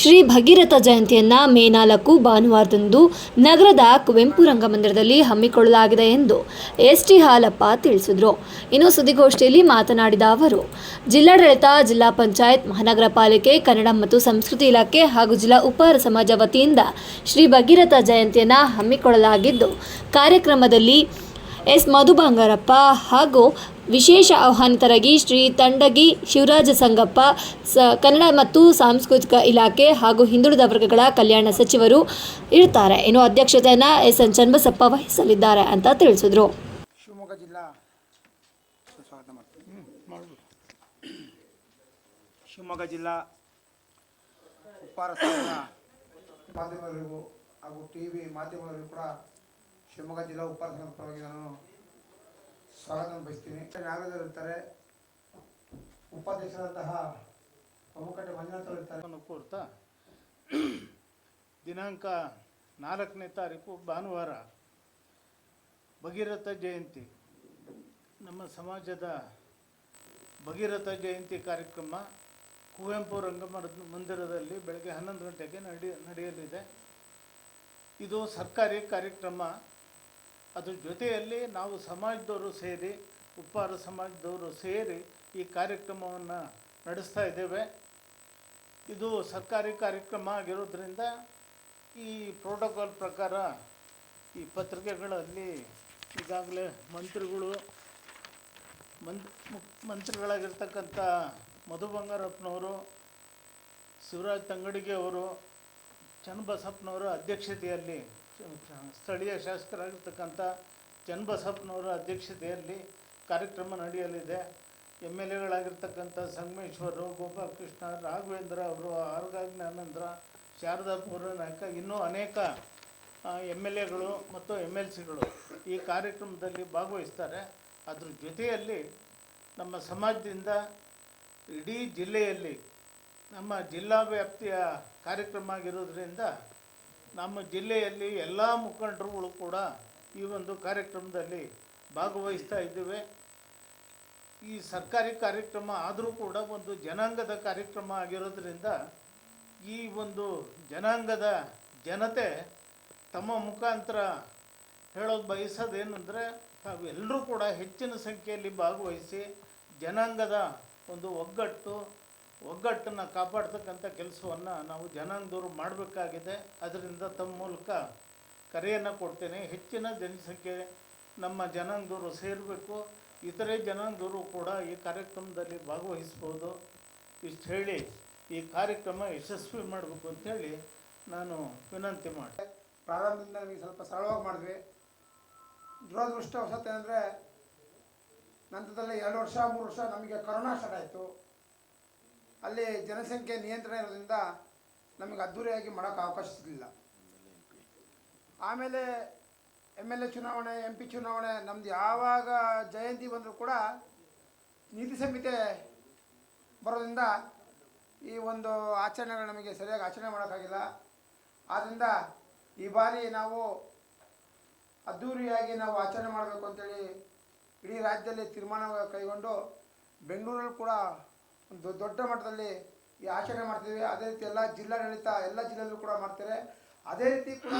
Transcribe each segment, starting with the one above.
ಶ್ರೀ ಭಗೀರಥ ಜಯಂತಿಯನ್ನ ಮೇ ನಾಲ್ಕು ಭಾನುವಾರದಂದು ನಗರದ ಕುವೆಂಪು ರಂಗಮಂದಿರದಲ್ಲಿ ಹಮ್ಮಿಕೊಳ್ಳಲಾಗಿದೆ ಎಂದು ಎಸ್ ಟಿ ಹಾಲಪ್ಪ ತಿಳಿಸಿದರು. ಇನ್ನು ಸುದ್ದಿಗೋಷ್ಠಿಯಲ್ಲಿ ಮಾತನಾಡಿದ ಅವರು, ಜಿಲ್ಲಾಡಳಿತ, ಜಿಲ್ಲಾ ಪಂಚಾಯತ್, ಮಹಾನಗರ ಪಾಲಿಕೆ, ಕನ್ನಡ ಮತ್ತು ಸಂಸ್ಕೃತಿ ಇಲಾಖೆ ಹಾಗೂ ಜಿಲ್ಲಾ ಉಪಹಾರ ಸಮಾಜ ವತಿಯಿಂದ ಶ್ರೀ ಭಗೀರಥ ಜಯಂತಿಯನ್ನ ಹಮ್ಮಿಕೊಳ್ಳಲಾಗಿದ್ದು, ಕಾರ್ಯಕ್ರಮದಲ್ಲಿ ಎಸ್ ಮಧು ಬಂಗಾರಪ್ಪ ಹಾಗೂ ವಿಶೇಷ ಆಹ್ವಾನಿತರಾಗಿ ಶ್ರೀ ತಂಡಗಿ ಶಿವರಾಜ ಸಂಗಪ್ಪ, ಸ, ಕನ್ನಡ ಮತ್ತು ಸಾಂಸ್ಕೃತಿಕ ಇಲಾಖೆ ಹಾಗೂ ಹಿಂದುಳಿದ ವರ್ಗಗಳ ಕಲ್ಯಾಣ ಸಚಿವರು ಇರ್ತಾರೆ ಇನ್ನು ಅಧ್ಯಕ್ಷತೆಯನ್ನು ಎಸ್ ಎನ್ ಚನ್ನಬಸಪ್ಪ ವಹಿಸಲಿದ್ದಾರೆ ಅಂತ ತಿಳಿಸಿದರು. ಶಿವಮೊಗ್ಗ ಜಿಲ್ಲಾ ಶಿವಮೊಗ್ಗ ಜಿಲ್ಲಾ ಮಾಧ್ಯಮದವರಿಗೂ ಹಾಗೂ ಟಿ ವಿ ಮಾಧ್ಯಮಗಳಿಗೂ ಕೂಡ ಶಿವಮೊಗ್ಗ ಜಿಲ್ಲಾ ಉಪ್ಪಾರ ಪರವಾಗಿ ನಾನು ಸ್ವಾಗತ ಬಯಸ್ತೀನಿ. ನಾಗರಾಜರು ಇರ್ತಾರೆ. ಉಪಾಧ್ಯಕ್ಷರಾದಂತಹ ಪ್ರಮುಖತೆ ಮಂಜುನಾಥರಿರ್ತಾರೆ ಕೋರ್ತಾ ದಿನಾಂಕ ನಾಲ್ಕನೇ ತಾರೀಕು ಭಾನುವಾರ. ಭಗೀರಥ ಜಯಂತಿ. ನಮ್ಮ ಸಮಾಜದ ಭಗೀರಥ ಜಯಂತಿ ಕಾರ್ಯಕ್ರಮ ಕುವೆಂಪು ರಂಗ ಮಂದಿರದಲ್ಲಿ ಬೆಳಗ್ಗೆ ಹನ್ನೊಂದು ಗಂಟೆಗೆ ನಡೆ, ನಡೆಯಲಿದೆ. ಇದು ಸರ್ಕಾರಿ ಕಾರ್ಯಕ್ರಮ. ಅದ್ರ ಜೊತೆಯಲ್ಲಿ ನಾವು ಸಮಾಜದವರು ಸೇರಿ, ಉಪ್ಪಾರ ಸಮಾಜದವರು ಸೇರಿ ಈ ಕಾರ್ಯಕ್ರಮವನ್ನು ನಡೆಸ್ತಾ ಇದ್ದೇವೆ. ಇದು ಸರ್ಕಾರಿ ಕಾರ್ಯಕ್ರಮ ಆಗಿರೋದ್ರಿಂದ ಈ ಪ್ರೋಟೋಕಾಲ್ ಪ್ರಕಾರ ಈ ಪತ್ರಿಕೆಗಳಲ್ಲಿ ಈಗಾಗಲೇ ಮಂತ್ರಿಗಳು, ಮಂತ್ ಮಂತ್ರಿಗಳಾಗಿರ್ತಕ್ಕಂಥ ಮಧು ಬಂಗಾರಪ್ಪನವರು ಶಿವರಾಜ್ ತಂಗಡಿಗೆ ಅವರು, ಚನ್ನಬಸಪ್ಪನವರ ಅಧ್ಯಕ್ಷತೆಯಲ್ಲಿ ಸ್ಥಳೀಯ ಶಾಸಕರಾಗಿರ್ತಕ್ಕಂಥ ಚನ್ನಬಸಪ್ಪನವರ ಅಧ್ಯಕ್ಷತೆಯಲ್ಲಿ ಕಾರ್ಯಕ್ರಮ ನಡೆಯಲಿದೆ. ಎಂ ಎಲ್ ಎಗಳಾಗಿರ್ತಕ್ಕಂಥ ಸಂಗಮೇಶ್ವರು, ಗೋಪಾಲಕೃಷ್ಣ, ರಾಘವೇಂದ್ರ ಅವರು, ಆರ್ಗ ಜ್ಞಾನೇಂದ್ರ, ಶಾರದಾ ಪೂರ್ವನಾಯಕ ಇನ್ನೂ ಅನೇಕ ಎಂ ಎಲ್ ಎಗಳು ಮತ್ತು ಎಂ ಎಲ್ ಸಿಗಳು ಈ ಕಾರ್ಯಕ್ರಮದಲ್ಲಿ ಭಾಗವಹಿಸ್ತಾರೆ. ಅದ್ರ ಜೊತೆಯಲ್ಲಿ ನಮ್ಮ ಸಮಾಜದಿಂದ ಇಡೀ ಜಿಲ್ಲೆಯಲ್ಲಿ ನಮ್ಮ ಜಿಲ್ಲಾ ವ್ಯಾಪ್ತಿಯ ಕಾರ್ಯಕ್ರಮ ಆಗಿರೋದ್ರಿಂದ ನಮ್ಮ ಜಿಲ್ಲೆಯಲ್ಲಿ ಎಲ್ಲ ಮುಖಂಡರುಗಳು ಕೂಡ ಈ ಒಂದು ಕಾರ್ಯಕ್ರಮದಲ್ಲಿ ಭಾಗವಹಿಸ್ತಾ ಇದ್ದೇವೆ. ಈ ಸರ್ಕಾರಿ ಕಾರ್ಯಕ್ರಮ ಆದರೂ ಕೂಡ ಒಂದು ಜನಾಂಗದ ಕಾರ್ಯಕ್ರಮ ಆಗಿರೋದ್ರಿಂದ ಈ ಒಂದು ಜನಾಂಗದ ಜನತೆ ತಮ್ಮ ಮುಖಾಂತರ ಹೇಳೋದು ಬಯಸೋದೇನೆಂದರೆ ತಾವೆಲ್ಲರೂ ಕೂಡ ಹೆಚ್ಚಿನ ಸಂಖ್ಯೆಯಲ್ಲಿ ಭಾಗವಹಿಸಿ ಜನಾಂಗದ ಒಂದು ಒಗ್ಗಟ್ಟು ಒಗ್ಗಟ್ಟನ್ನು ಕಾಪಾಡ್ತಕ್ಕಂಥ ಕೆಲಸವನ್ನು ನಾವು ಜನಾಂಗದವರು ಮಾಡಬೇಕಾಗಿದೆ. ಅದರಿಂದ ತಮ್ಮ ಮೂಲಕ ಕರೆಯನ್ನು ಕೊಡ್ತೇನೆ. ಹೆಚ್ಚಿನ ಜನಸಂಖ್ಯೆ ನಮ್ಮ ಜನಾಂಗದವರು ಸೇರಬೇಕು. ಇತರೆ ಜನಾಂಗದವರು ಕೂಡ ಈ ಕಾರ್ಯಕ್ರಮದಲ್ಲಿ ಭಾಗವಹಿಸ್ಬೋದು. ಇಷ್ಟು ಹೇಳಿ ಈ ಕಾರ್ಯಕ್ರಮ ಯಶಸ್ವಿ ಮಾಡಬೇಕು ಅಂತೇಳಿ ನಾನು ವಿನಂತಿ ಮಾಡಿದೆ ಪ್ರಾರಂಭದಿಂದ ಸ್ವಲ್ಪ ಸರಳವಾಗಿ ಮಾಡಿದ್ವಿ. ದುರದೃಷ್ಟವಶಾತ್ ಏನಂದರೆ, ನಂತರದಲ್ಲಿ ಎರಡು ವರ್ಷ, ಮೂರು ವರ್ಷ ನಮಗೆ ಕರೋನಾ ಸ್ಟಾರ್ಟ್ ಆಯಿತು. ಅಲ್ಲಿ ಜನಸಂಖ್ಯೆ ನಿಯಂತ್ರಣ ಇರೋದ್ರಿಂದ ನಮಗೆ ಅದ್ದೂರಿಯಾಗಿ ಮಾಡೋಕ್ಕೆ ಅವಕಾಶ ಸಿಗಲಿಲ್ಲ. ಆಮೇಲೆ ಎಂ ಎಲ್ ಎ ಚುನಾವಣೆ, ಎಂ ಪಿ ಚುನಾವಣೆ, ನಮ್ದು ಯಾವಾಗ ಜಯಂತಿ ಬಂದರೂ ಕೂಡ ನೀತಿ ಸಂಹಿತೆ ಬರೋದ್ರಿಂದ ಈ ಒಂದು ಆಚರಣೆಗಳು ನಮಗೆ ಸರಿಯಾಗಿ ಆಚರಣೆ ಮಾಡೋಕ್ಕಾಗಿಲ್ಲ. ಆದ್ದರಿಂದ ಈ ಬಾರಿ ನಾವು ಅದ್ದೂರಿಯಾಗಿ ನಾವು ಆಚರಣೆ ಮಾಡಬೇಕು ಅಂತೇಳಿ ಇಡೀ ರಾಜ್ಯದಲ್ಲಿ ತೀರ್ಮಾನ ಕೈಗೊಂಡು ಬೆಂಗಳೂರಲ್ಲಿ ಕೂಡ ಒಂದು ದೊಡ್ಡ ಮಟ್ಟದಲ್ಲಿ ಈ ಆಚರಣೆ ಮಾಡ್ತೀವಿ ಅದೇ ರೀತಿ ಎಲ್ಲ ಜಿಲ್ಲಾಡಳಿತ ಎಲ್ಲ ಜಿಲ್ಲೆಯಲ್ಲೂ ಕೂಡ ಮಾಡ್ತಾರೆ. ಅದೇ ರೀತಿ ಕೂಡ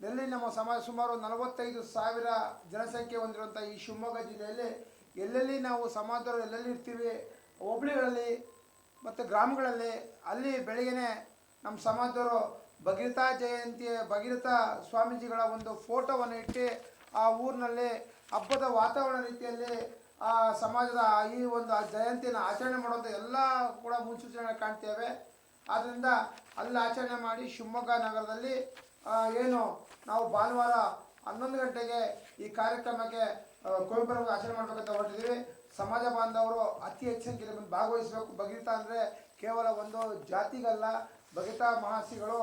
ಎಲ್ಲಿ ನಮ್ಮ ಸಮಾಜ ಸುಮಾರು ನಲವತ್ತೈದು ಸಾವಿರ ಜನಸಂಖ್ಯೆ ಹೊಂದಿರುವಂಥ ಈ ಶಿವಮೊಗ್ಗ ಜಿಲ್ಲೆಯಲ್ಲಿ ಎಲ್ಲೆಲ್ಲಿ ನಾವು ಸಮಾಜದವರು ಎಲ್ಲೆಲ್ಲಿ ಇರ್ತೀವಿ, ಹೋಬಳಿಗಳಲ್ಲಿ ಮತ್ತು ಗ್ರಾಮಗಳಲ್ಲಿ ಅಲ್ಲಿ ಬೆಳಗ್ಗೆನೆ ನಮ್ಮ ಸಮಾಜದವರು ಭಗೀರಥ ಜಯಂತಿಯ ಭಗೀರಥ ಸ್ವಾಮೀಜಿಗಳ ಒಂದು ಫೋಟೋವನ್ನು ಇಟ್ಟು ಆ ಊರಿನಲ್ಲಿ ಹಬ್ಬದ ವಾತಾವರಣ ರೀತಿಯಲ್ಲಿ ಆ ಸಮಾಜದ ಈ ಒಂದು ಜಯಂತಿನ ಆಚರಣೆ ಮಾಡುವಂಥ ಎಲ್ಲ ಕೂಡ ಮುನ್ಸೂಚನೆ ಕಾಣ್ತೇವೆ. ಆದ್ದರಿಂದ ಅಲ್ಲಿ ಆಚರಣೆ ಮಾಡಿ ಶಿವಮೊಗ್ಗ ನಗರದಲ್ಲಿ ಏನು ನಾವು ಭಾನುವಾರ ಹನ್ನೊಂದು ಗಂಟೆಗೆ ಈ ಕಾರ್ಯಕ್ರಮಕ್ಕೆ ಕುವೆಂಪು ಆಚರಣೆ ಮಾಡಬೇಕಂತ ಹೊರಟಿದ್ದೀವಿ. ಸಮಾಜ ಬಾಂಧವರು ಅತಿ ಹೆಚ್ಚಿನ ಭಾಗವಹಿಸಬೇಕು. ಭಗೀತಾ ಅಂದರೆ ಕೇವಲ ಒಂದು ಜಾತಿಗಲ್ಲ ಭಗೀತಾ ಮಹಾಸಿಗಳು.